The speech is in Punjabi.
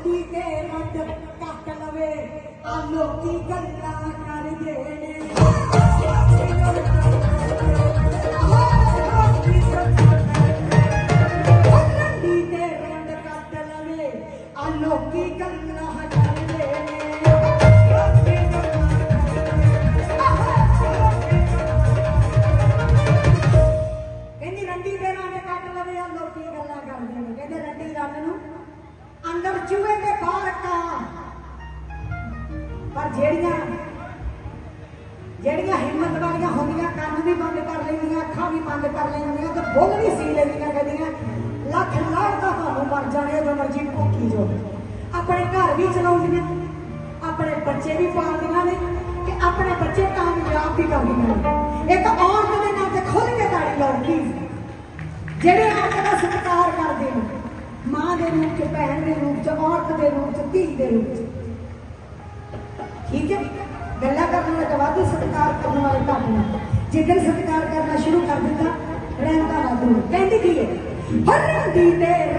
ਰੰਡੀ ਤੇ ਰੰਡ ਕੱਟ ਲਵੇ। ਆ ਲੋਕੀ ਗੱਲਾਂ ਕਰਦੇ ਨੇ। ਰੰਡੀ ਤੇ ਜਿਹੜੀਆਂ ਜਿਹੜੀਆਂ ਹਿੰਮਤ ਵਾਲੀਆਂ ਹੁੰਦੀਆਂ ਕੰਨ ਵੀ ਬੰਦ ਕਰ ਲੈਂਦੀਆਂ, ਅੱਖਾਂ ਵੀ ਬੰਦ ਕਰ ਲੈਂਦੀਆਂ ਤੇ ਬੁੱਲ ਵੀ ਸੀ ਲੈਂਦੀਆਂ ਕਹਿੰਦੀਆਂ ਲੱਖ ਲਾਖ ਦਾ ਤੁਹਾਨੂੰ ਮਰ ਜਾਣੇ ਜੋ ਮਰਜ਼ੀ ਭੁੱਖੀ ਜੋ। ਆਪਣੇ ਘਰ ਵੀ ਚਲਾਉਂਦੀਆਂ, ਆਪਣੇ ਬੱਚੇ ਵੀ ਪਾਲਦੀਆਂ ਨੇ ਤੇ ਆਪਣੇ ਬੱਚੇ ਕਾਮਯਾਬ ਵੀ ਕਰਦੀਆਂ ਨੇ। ਇੱਕ ਔਰਤ ਦੇ ਨਾਂ ਤੇ ਖੁੱਲ ਕੇ ਤਾੜੀ ਲਾਉਂਦੀ ਜਿਹੜੇ ਔਰਤ ਦਾ ਸਤਿਕਾਰ ਕਰਦੇ ਨੇ, ਮਾਂ ਦੇ ਰੂਪ ਚ, ਭੈਣ ਦੇ ਰੂਪ ਚ, ਔਰਤ ਦੇ ਰੂਪ ਚ, ਧੀ ਦੇ ਰੂਪ ਚ ਠੀਕ ਹੈ? ਗੱਲਾਂ ਕਰਨ ਵਾਲੇ ਤਾਂ ਵਾਧੂ ਸਤਿਕਾਰ ਕਰਨ ਵਾਲੇ ਘੱਟ ਨੇ। ਜੇਕਰ ਸਤਿਕਾਰ ਕਰਨਾ ਸ਼ੁਰੂ ਕਰ ਦਿੱਤਾ, ਰਹਿੰਦਾ ਵਾਧੂ। ਨੇ। ਕਹਿੰਦੀ ਕੀ ਹੈ? ਹਰਨ ਦੀ ਤੇ